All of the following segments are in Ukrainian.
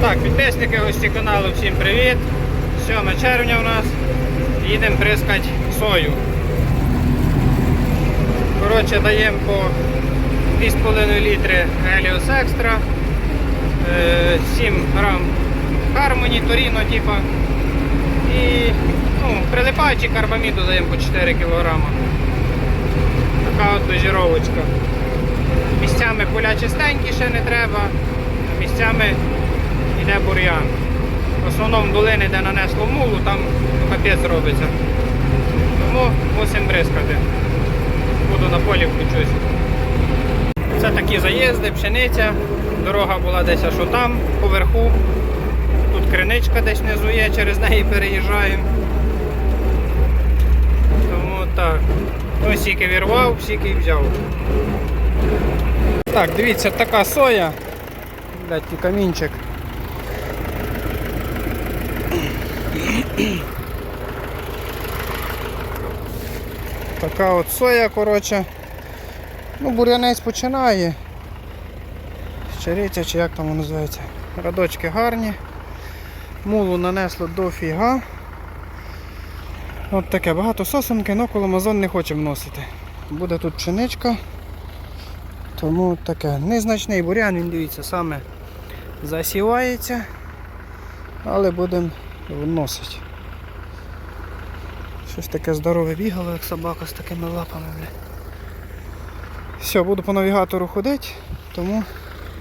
Так, підписники гості каналу, всім привіт. 7 червня у нас. Їдемо прискати сою. Коротше, даємо по 2,5 літри Helios Extra, е, 7 грам Harmony, Torino, типа. І ну, прилипаючий карбаміду даємо по 4 кг. Така от дозіровочка. Місцями поля чистенькі ще не треба, місцями йде бур'ян. В основному долини, де нанесло мулу, там капець робиться. Тому мусимо бризкати. Буду на полі включусь. Це такі заїзди, пшениця. Дорога була десь аж там, поверху. Тут криничка десь внизу є, через неї переїжджаємо. Тому так. Ну, сіки вірвав, сіки взяв. Так, дивіться, така соя. Блять, і камінчик. Така от соя, коротше. Ну, бур'янець починає. Щириця чи як там воно називається. Радочки гарні. Мулу нанесло до фіга. От таке, багато сосенки, але коломазон не хоче вносити. Буде тут пшеничка. Тому таке незначний бурян, він дивіться, саме засівається, але будемо вносити. Щось таке здорове бігало, як собака з такими лапами. Бля. Все, буду по навігатору ходити, тому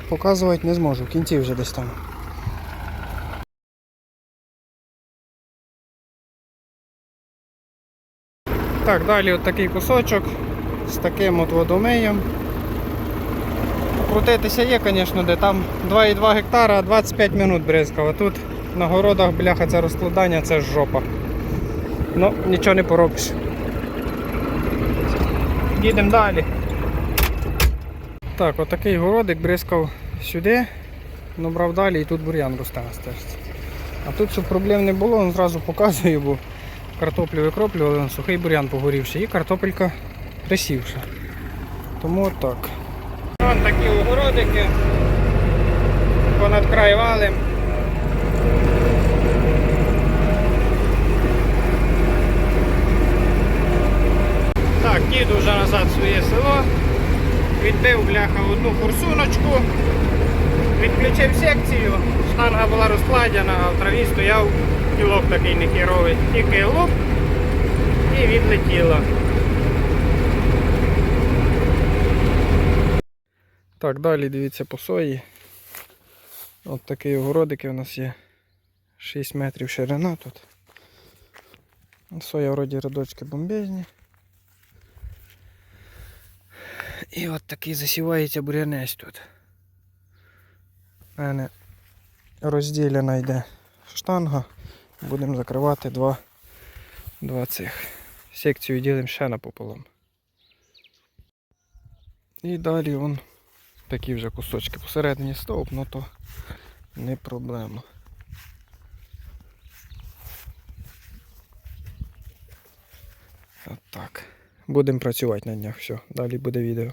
показувати не зможу. В кінці вже десь там. Так, далі от такий кусочок з таким от водомиєм. Крутитися є, звісно, де там 2,2 гектара, 25 минут бризкав. Тут на городах, бляха, це розкладання, це ж жопа. Ну, нічого не поробиш. Їдемо далі. Так, отакий городик бризкав сюди, набрав далі і тут бур'ян росте. А тут, щоб проблем не було, він зразу показую, бо картоплю викроплювали, сухий бур'ян погорівший і картопелька присівша. Тому отак. Вон такі огородики. Понад край валим. Так, їду вже назад в своє село. Відбив бляха одну форсуночку. Відключив секцію, штанга була розкладена, а в траві стояв кілок такий нехіровий. Тільки луп і відлетіла. Так, далі дивіться по сої. От такі огородики у нас є. 6 метрів ширина тут. Соя вроді родочки бомбезні. І от такий засівається бурянець тут. У мене розділена йде штанга. Будемо закривати два, два цих. Секцію ділимо ще напополам. І далі вон такі вже кусочки посередині стовп, ну то не проблема. От. Будемо працювати на днях. Все, далі буде відео.